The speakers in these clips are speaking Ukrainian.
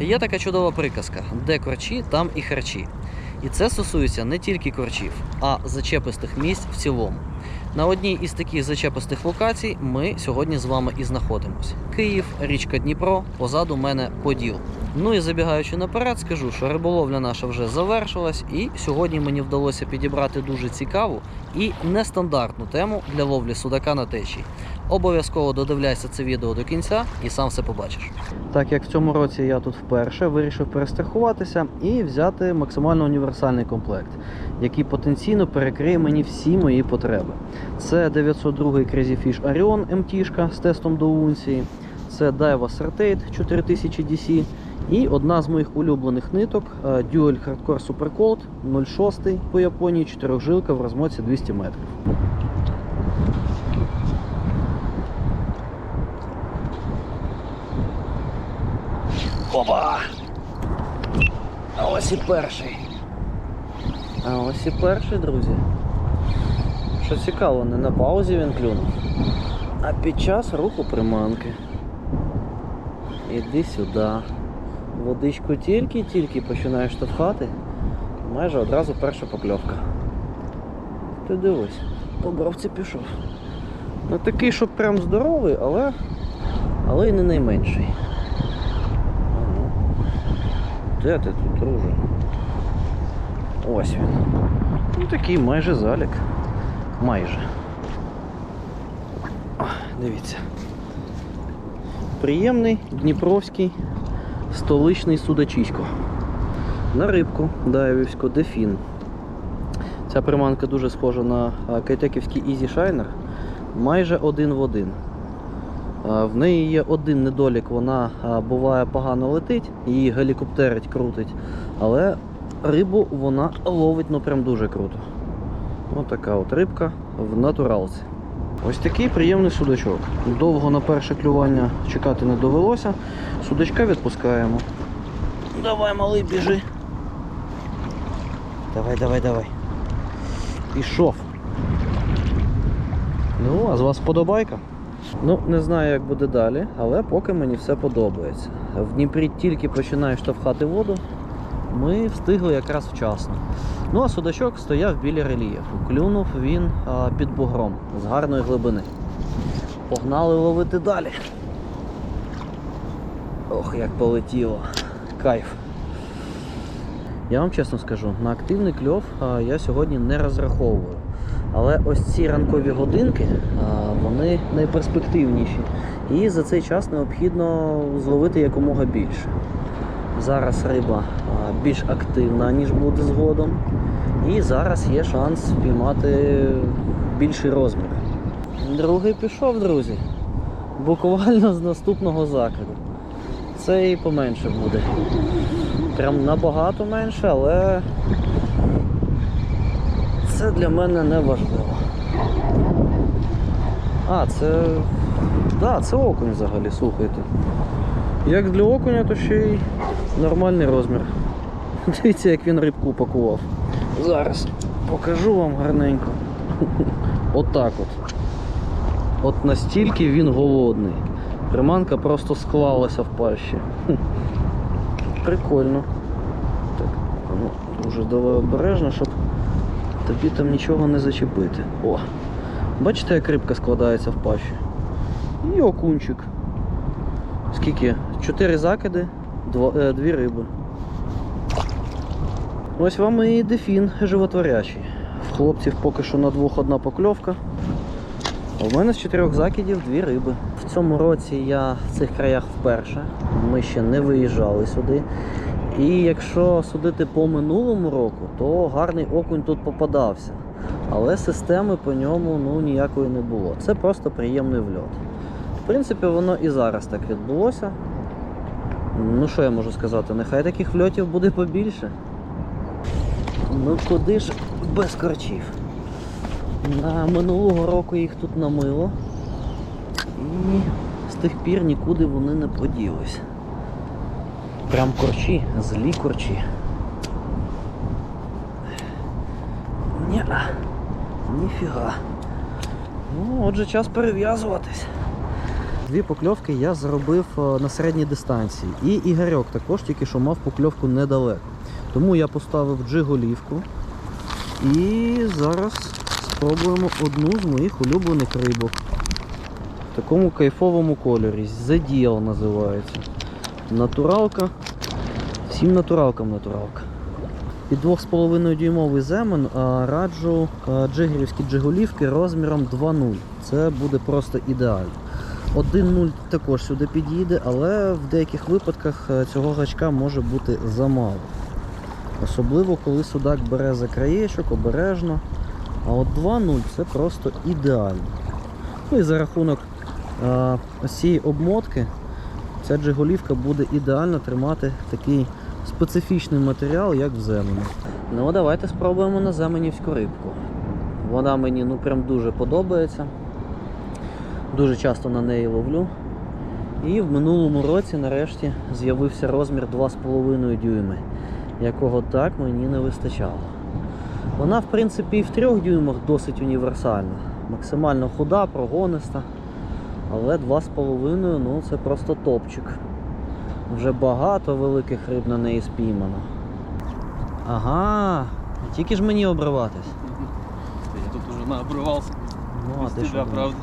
Є така чудова приказка: де корчі, там і харчі. І це стосується не тільки корчів, а зачепистих місць в цілому. На одній із таких зачепистих локацій ми сьогодні з вами і знаходимось. Київ, річка Дніпро, позаду мене Поділ. Ну і забігаючи наперед, скажу, що риболовля наша вже завершилась, і сьогодні мені вдалося підібрати дуже цікаву і нестандартну тему для ловлі судака на течії. Обов'язково додивляйся це відео до кінця і сам все побачиш. Так як в цьому році я тут вперше вирішив перестрахуватися і взяти максимально універсальний комплект, який потенційно перекриє мені всі мої потреби. Це 902 Crazy Fish Orion MT з тестом до унції, це Daiwa Certate 4000 DC і одна з моїх улюблених ниток е, Dual Hardcore Super Cold 06 по Японії, 4 жилка в розмотці 200 метрів. Опа! А ось і перший. А ось і перший, друзі. Що цікаво, не на паузі він клюнув, а під час руху приманки. Іди сюди. Водичку тільки-тільки починаєш штовхати, майже одразу перша покльовка. Ти дивись, по бровці пішов. Не такий, щоб прям здоровий, але, але й не найменший. А ну. Де ти тут, друже? Ось він. Ну такий майже залік. Майже. О, дивіться. Приємний дніпровський столичний судачисько. На рибку дайвівську дефін. Ця приманка дуже схожа на кайтеківський Easy Shiner. Майже один в один. А, В неї є один недолік, вона буває погано летить, її гелікоптерить, крутить, але рибу вона ловить ну прям дуже круто. Ось така от рибка в натуралці. Ось такий приємний судачок. Довго на перше клювання чекати не довелося. Судачка відпускаємо. Давай, малий, біжи. Давай, давай, давай. Пішов. Ну, а з вас подобайка? Ну, не знаю, як буде далі, але поки мені все подобається. В Дніпрі тільки починає штовхати воду. Ми встигли якраз вчасно. Ну а судачок стояв біля рельєфу. Клюнув він а, під бугром з гарної глибини. Погнали ловити далі. Ох, як полетіло. Кайф. Я вам чесно скажу, на активний кльов я сьогодні не розраховую. Але ось ці ранкові годинки, вони найперспективніші. І за цей час необхідно зловити якомога більше. Зараз риба більш активна, ніж буде згодом. І зараз є шанс спіймати більший розмір. Другий пішов, друзі. Буквально з наступного закиду. Це і поменше буде. Прям набагато менше, але це для мене не важливо. А, це. Да, це окунь взагалі, слухайте. Як для окуня, то ще й нормальний розмір. Дивіться, як він рибку упакував. Зараз покажу вам гарненько. Отак от. От настільки він голодний. Приманка просто склалася в пащі. Прикольно. Так, ну, дуже обережно, щоб тобі там нічого не зачепити. О! Бачите, як рибка складається в пащі? І окунчик. Скільки? Чотири закиди, е, дві риби. Ось вам і дефін животворячий. В хлопців поки що на двох одна покльовка. А в мене з чотирьох закидів дві риби. В цьому році я в цих краях вперше. Ми ще не виїжджали сюди. І якщо судити по минулому року, то гарний окунь тут попадався. Але системи по ньому ну, ніякої не було. Це просто приємний вльот. В принципі, воно і зараз так відбулося. Ну що я можу сказати? Нехай таких вльотів буде побільше. Ну куди ж без корчів? На минулого року їх тут намило. І з тих пір нікуди вони не поділись. Прям корчі, злі корчі. Ні, ніфіга. Ну, отже, час перев'язуватись. Дві покльовки я зробив е, на середній дистанції. І Ігорьок також тільки що мав покльовку недалеко. Тому я поставив джиголівку. І зараз спробуємо одну з моїх улюблених рибок. В такому кайфовому кольорі. The називається. Натуралка. Всім натуралкам натуралка. Під 2,5 дюймовий земен раджу джигерівські джиголівки розміром 2.0. Це буде просто ідеально. 1.0 також сюди підійде, але в деяких випадках е, цього гачка може бути замало. Особливо, коли судак бере за краєчок, обережно. А от 2.0 це просто ідеально. Ну і за рахунок а, цієї обмотки ця джиголівка буде ідеально тримати такий специфічний матеріал, як в земені. Ну, давайте спробуємо на земенівську рибку. Вона мені ну прям дуже подобається. Дуже часто на неї ловлю. І в минулому році нарешті з'явився розмір 2,5 дюйми, якого так мені не вистачало. Вона, в принципі, і в 3 дюймах досить універсальна. Максимально худа, прогониста. Але 2,5 ну це просто топчик. Вже багато великих риб на неї спіймано. Ага, тільки ж мені обриватись. Я тут уже наобрывался. Ну, а ти що? правда.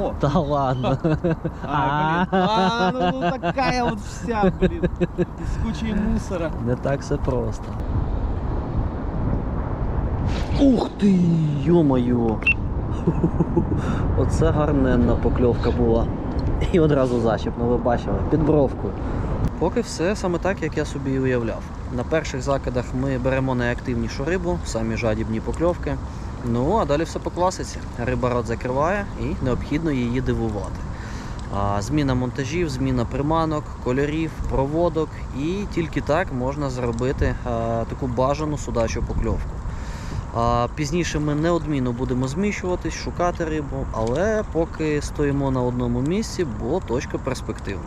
О! Та ладно. А, блин. А, ну, ну такая вот вся, блин. С кучей мусора. Не так все просто. Ух ти! Йо-моє! Оце гарненна покльовка була. І одразу зачіп, ну ви бачили, під бровкою. Поки все саме так, як я собі і уявляв. На перших закидах ми беремо найактивнішу рибу, самі жадібні покльовки. Ну, а далі все по класиці. Риба рот закриває і необхідно її дивувати. А, Зміна монтажів, зміна приманок, кольорів, проводок, і тільки так можна зробити а, таку бажану судачу покльовку. А, Пізніше ми неодмінно будемо зміщуватись, шукати рибу, але поки стоїмо на одному місці, бо точка перспективна.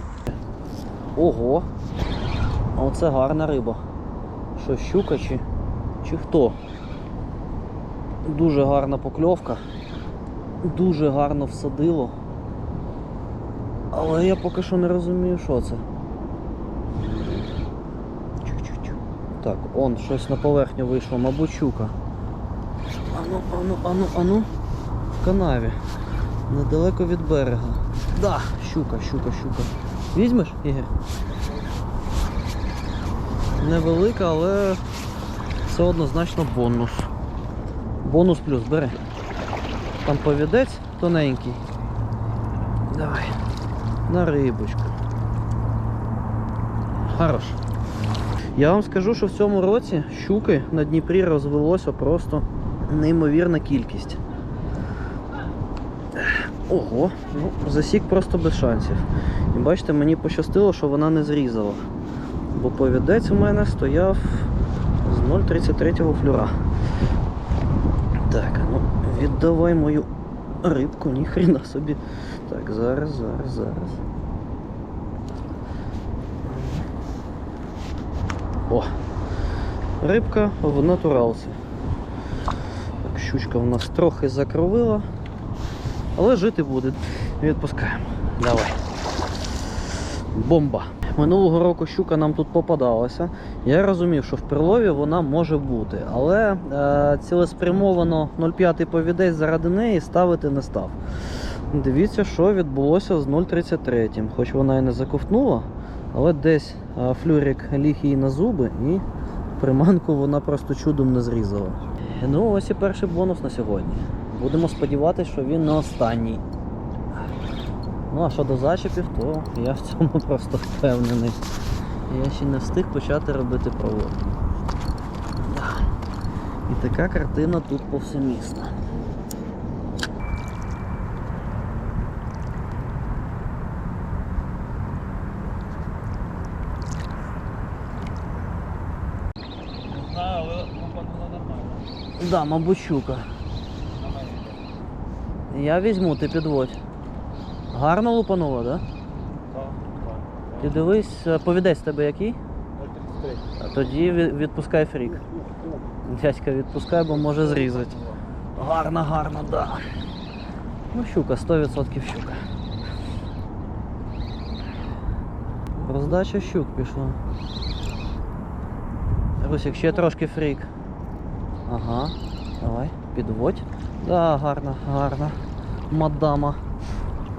Ого! Оце гарна риба. Що, щука чи, чи хто? Дуже гарна покльовка. Дуже гарно всадило. Але я поки що не розумію, що це. Так, он щось на поверхню вийшло, мабуть, щука. Ану, ану, ану, ану. В канаві. Недалеко від берега. Да, щука, щука, щука. Візьмеш, Ігор? Невелика, але все однозначно бонус. Бонус плюс, бери. Там повідець тоненький. Давай. На рибочку. Хорош. Я вам скажу, що в цьому році щуки на Дніпрі розвелося просто неймовірна кількість. Ого, ну, засік просто без шансів. І бачите, мені пощастило, що вона не зрізала. Бо повідець у мене стояв з 0,33 флюра. Так, ну віддавай мою рибку, ніхрена собі. Так, зараз, зараз, зараз. О! Рибка в натуралці. Щучка в нас трохи закровила, але жити буде. Відпускаємо. Давай. Бомба. Минулого року щука нам тут попадалася. Я розумів, що в прилові вона може бути, але е, цілеспрямовано 0,5 повідець заради неї ставити не став. Дивіться, що відбулося з 0,33. Хоч вона і не заковтнула, але десь е, флюрик ліг їй на зуби і приманку вона просто чудом не зрізала. Ну, ось і перший бонус на сьогодні. Будемо сподіватися, що він не останній. Ну а щодо зачепів, то я в цьому просто впевнений. Я ще не встиг почати робити проводку. І така картина тут повсемісна. Не але упанула нормально. Да, мабуть, щука. Я візьму, ти підводь. Гарно лупануло, да? Так, Ти дивись, е, повідець тебе який? так. А тоді відпускай фрік. Дядька, відпускай, бо може зрізати. Гарно, гарно, да. Ну, щука, 100% щука. Роздача щук пішла. Русик, ще трошки фрік. Ага. Давай, підводь. Да, гарна, гарна. Мадама.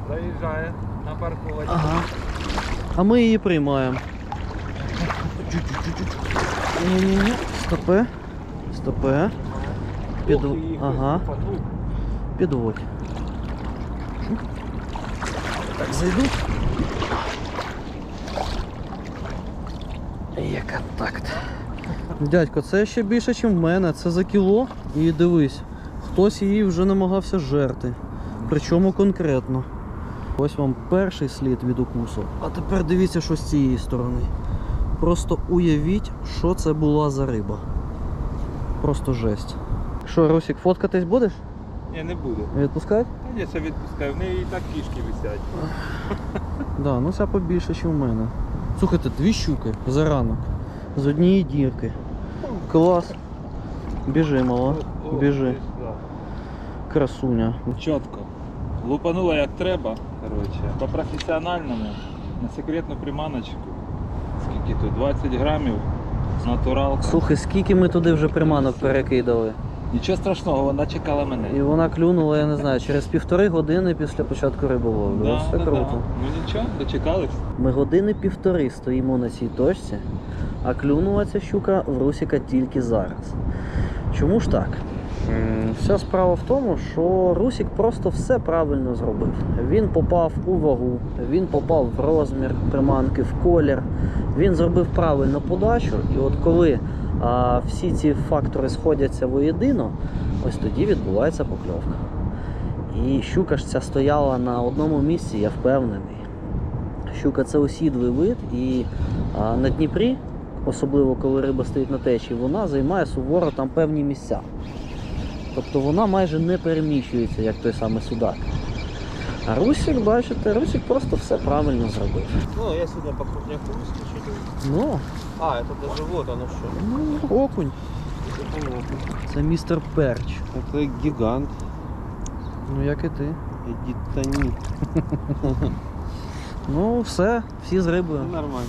Заїжджає на парковочку. Ага. А ми її приймаємо. Ні-ні-ні. Стопе. Стопе. Під... Ага. Підводь. Так, зайду. Є контакт. Дядько, це ще більше, ніж в мене. Це за кіло. І дивись, хтось її вже намагався жерти. Причому конкретно. Ось вам перший слід від укусу. А тепер дивіться, що з цієї сторони. Просто уявіть, що це була за риба. Просто жесть. Що, Русік, фоткатись будеш? Ні, не буду. Відпускати? Я ще відпускаю, в неї і так кішки висять. Да, ну ця побільше, ніж у мене. Слухайте, дві щуки за ранок. З однієї дірки. Клас. Біжи, мала. Бежи. Ж, да. Красуня. Чітко. Лупанула як треба, короче. по професіональному, на секретну приманочку. Скільки тут? 20 грамів. Натуралка. Слухай, скільки ми туди вже приманок перекидали. Нічого страшного, вона чекала мене. І вона клюнула, я не знаю, через півтори години після початку риболовлю. Да, це да, круто. да. Ну нічого, дочекались. Ми години півтори стоїмо на цій точці, а клюнула ця щука в Русіка тільки зараз. Чому ж так? Вся справа в тому, що Русік просто все правильно зробив. Він попав у вагу, він попав в розмір приманки, в колір. Він зробив правильну подачу, і от коли а, всі ці фактори сходяться воєдино, ось тоді відбувається покльовка. І щука ж ця стояла на одному місці, я впевнений. Щука це осідлий вид, і а, на Дніпрі, особливо коли риба стоїть на течії, вона займає суворо там певні місця. Тобто вона майже не переміщується, як той самий судак. А Русик, бачите, Русик просто все правильно зробив. Ну, я сюда по крупняку выскочу. Ну, А, это даже вот оно что. ну окунь. Це містер Перч. Это гигант. Ну як і ти. Эдитонит. Ну, все, всі з рибою. Нормально.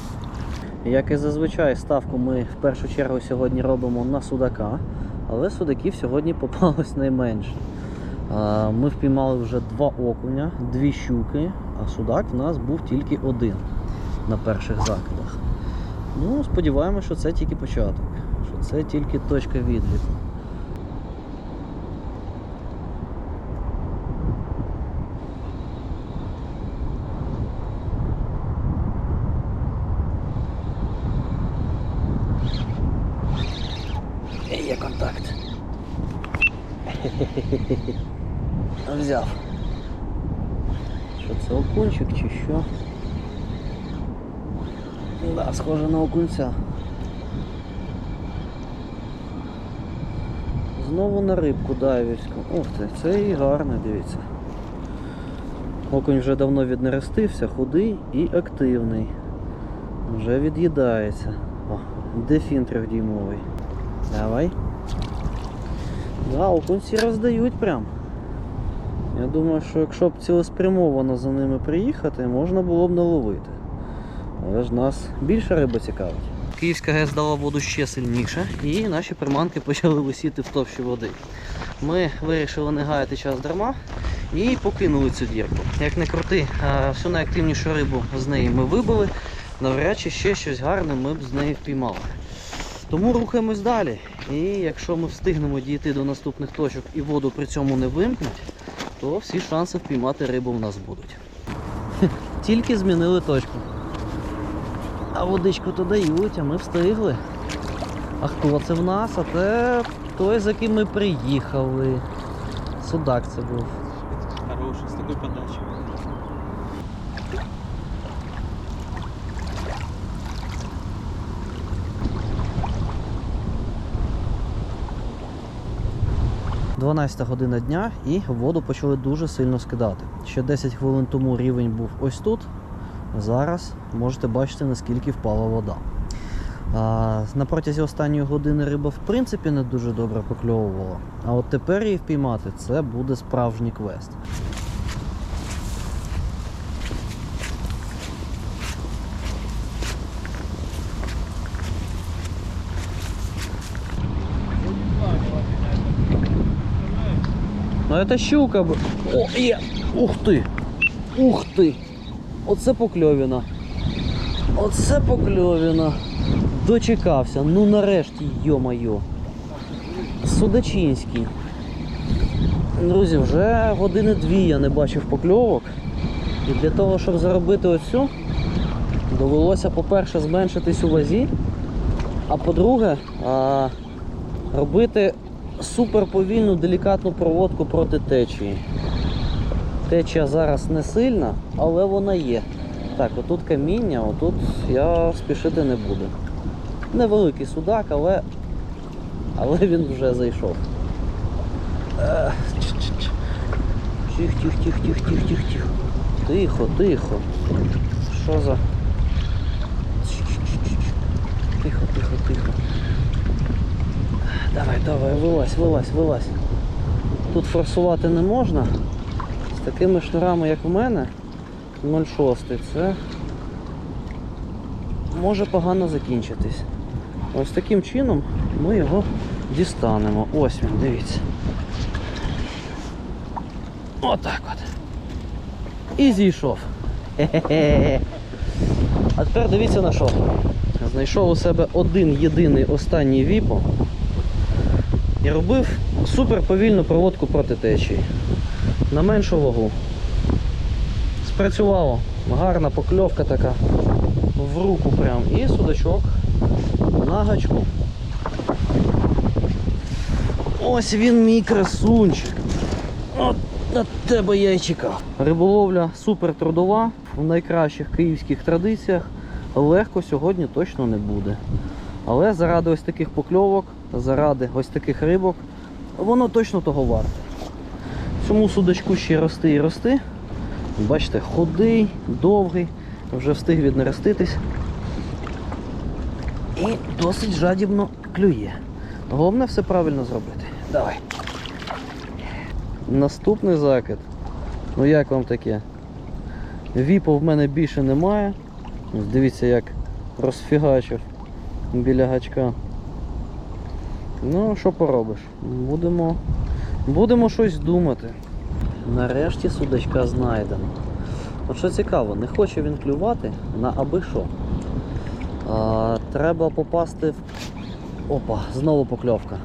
Як і зазвичай, ставку ми в першу чергу сьогодні робимо на судака, але судаків сьогодні попалось найменше. А, Ми впіймали вже два окуня, дві щуки, а судак в нас був тільки один на перших закидах. Ну, сподіваємося, що це тільки початок, що це тільки точка відліку. Є контакт. Взяв. Що це окунчик чи що? Да, схоже на окунця. Знову на рибку дайвівську. Ух ти, це і гарно, дивіться. Окунь вже давно віднерестився, худий і активний. Вже від'їдається. О, дефін трьохдіймовий. Давай. Да, окунці роздають прям. Я думаю, що якщо б цілеспрямовано за ними приїхати, можна було б наловити. Але ж нас більше риба цікавить. Київська ГЕС дала воду ще сильніше, і наші приманки почали висіти в товщі води. Ми вирішили не гаяти час дарма і покинули цю дірку. Як не крути, всю найактивнішу рибу з неї ми вибили, навряд чи ще щось гарне ми б з неї впіймали. Тому рухаємось далі. І якщо ми встигнемо дійти до наступних точок і воду при цьому не вимкнуть, то всі шанси впіймати рибу в нас будуть. Тільки змінили точку. А водичку то дають, а ми встигли. А хто це в нас? А це той, за ким ми приїхали. Судак це був. Хороший, с такой подачей. – 12 година дня і воду почали дуже сильно скидати. Ще 10 хвилин тому рівень був ось тут. Зараз можете бачити, наскільки впала вода. На протязі останньої години риба в принципі не дуже добре покльовувала, а от тепер її впіймати це буде справжній квест. Ну это щука. О, е! Ух ты! Ух ты! Оце покльовіна. Оце покльовіна. Дочекався. Ну нарешті, йо-майо. Судачинський. Друзі, вже години дві я не бачив покльовок. І для того, щоб заробити оцю, довелося, по-перше, зменшитись у вазі, а по-друге, робити суперповільну делікатну проводку проти течії. Течія зараз не сильна, але вона є. Так, отут каміння, отут я спішити не буду. Невеликий судак, але, але він вже зайшов. Ех, ч-ч-ч. Тих, тих, тих, тих, тих, тих, тих. Тихо, тихо. Що за. Тихо, тихо, тихо. Давай, давай, вилазь, вилазь, вилазь. Тут форсувати не можна. Такими шнурами, як в мене, 0,6, це може погано закінчитись. Ось таким чином ми його дістанемо. Ось він, дивіться. Отак от. І зійшов. Хе-хе-хе. А тепер дивіться на що. Знайшов у себе один єдиний останній віпо і робив супер повільну проводку проти течії. На меншу вагу. Спрацювало. Гарна покльовка така. В руку прям. І судачок на гачку. Ось він мій красунчик. На тебе я й чекав. Риболовля супер трудова, в найкращих київських традиціях. Легко сьогодні точно не буде. Але заради ось таких покльовок, заради ось таких рибок, воно точно того варте. Цьому судачку ще рости і рости. Бачите, худий, довгий, вже встиг віднереститись. І досить жадібно клює. Головне все правильно зробити. Давай. Наступний закид. Ну як вам таке? Віпу в мене більше немає. Дивіться, як розфігачив біля гачка. Ну, що поробиш? Будемо, будемо щось думати. Нарешті судачка знайдено. От що цікаво, не хоче він клювати на аби що. А, треба попасти в. Опа, знову покльовка.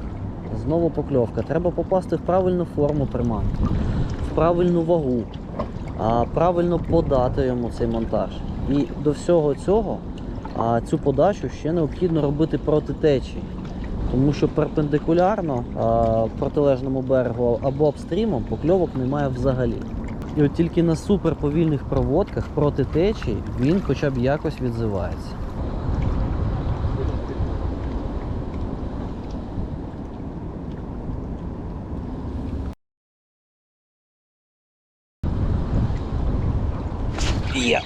Знову покльовка. Треба попасти в правильну форму приманки, в правильну вагу, а, правильно подати йому цей монтаж. І до всього цього а, цю подачу ще необхідно робити проти течії. Тому що перпендикулярно а, протилежному берегу або апстрімом покльовок немає взагалі. І от тільки на суперповільних проводках проти течії він хоча б якось відзивається. Є.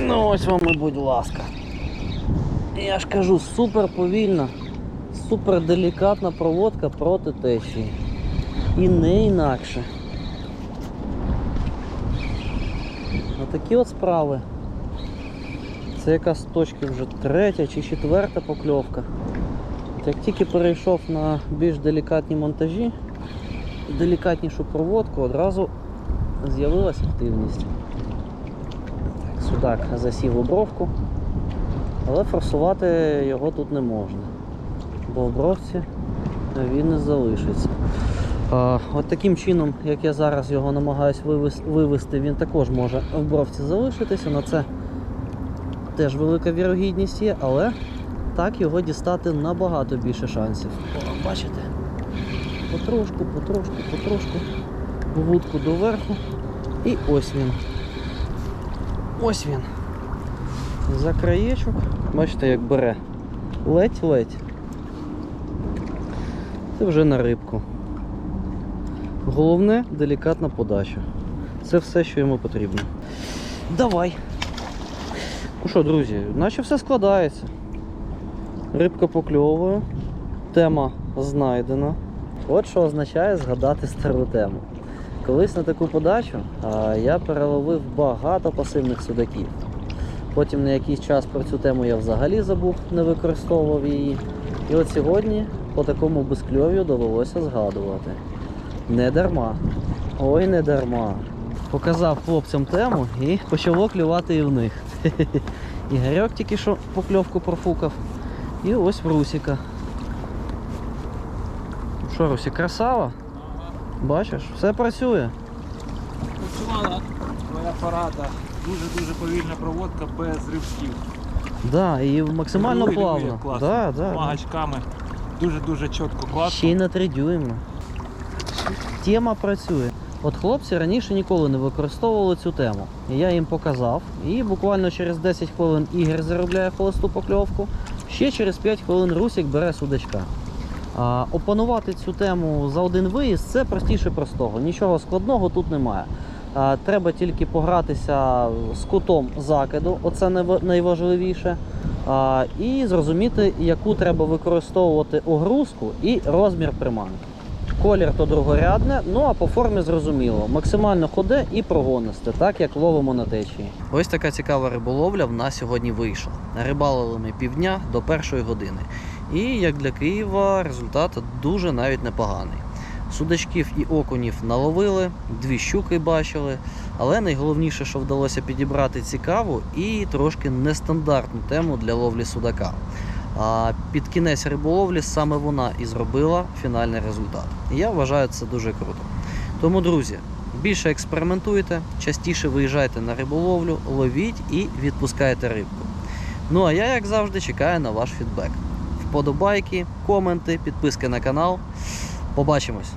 Ну ось вам і будь ласка. Я ж кажу, супер повільна, супер делікатна проводка проти течії. І не інакше. Отакі от справи. Це якраз з точки вже третя чи четверта покльовка. Як тільки перейшов на більш делікатні монтажі, делікатнішу проводку, одразу з'явилася активність. Судак засів у бровку, але форсувати його тут не можна, бо в він не залишиться. От таким чином, як я зараз його намагаюсь вивес- вивести, він також може в бровці залишитися. На це теж велика вірогідність є, але так його дістати набагато більше шансів. О, бачите? Потрошку, потрошку, потрошку. Вудку доверху. І ось він. Ось він. За краєчок. Бачите, як бере. Ледь-ледь. Це вже на рибку. Головне делікатна подача. Це все, що йому потрібно. Давай. Ну що, друзі, наче все складається. Рибка покльовує, тема знайдена. От що означає згадати стару тему. Колись на таку подачу а, я переловив багато пасивних судаків. Потім на якийсь час про цю тему я взагалі забув, не використовував її. І от сьогодні по такому безкльов'ю довелося згадувати. Не дарма. Ой, не дарма. Показав хлопцям тему і почало клювати і в них. Ігорьок тільки що покльовку профукав. І ось в Русіка. Що, Русік, красава? Бачиш, все працює. Працювала твоя порада. Дуже-дуже повільна проводка без ривків. Да, і максимально Регулює, плавно. Да, да. Магачками. Дуже-дуже чітко, класно. Ще й на 3 дюйма. Тема працює. От хлопці раніше ніколи не використовували цю тему. Я їм показав. І буквально через 10 хвилин Ігор заробляє холосту покльовку. Ще через 5 хвилин Русік бере судачка. А, опанувати цю тему за один виїзд це простіше простого. Нічого складного тут немає. А, треба тільки погратися з кутом закиду, оце найважливіше. І зрозуміти, яку треба використовувати огрузку і розмір приманки. Колір то другорядне, ну а по формі зрозуміло. Максимально ходе і прогонисте, так як ловимо на течії. Ось така цікава риболовля в нас сьогодні вийшла. Рибалили ми півдня до першої години. І як для Києва результат дуже навіть непоганий. Судачків і окунів наловили, дві щуки бачили, але найголовніше, що вдалося підібрати цікаву і трошки нестандартну тему для ловлі судака. А під кінець риболовлі саме вона і зробила фінальний результат. І я вважаю це дуже круто. Тому, друзі, більше експериментуйте, частіше виїжджайте на риболовлю, ловіть і відпускайте рибку. Ну а я, як завжди, чекаю на ваш фідбек. Вподобайки, коменти, підписки на канал. Побачимось!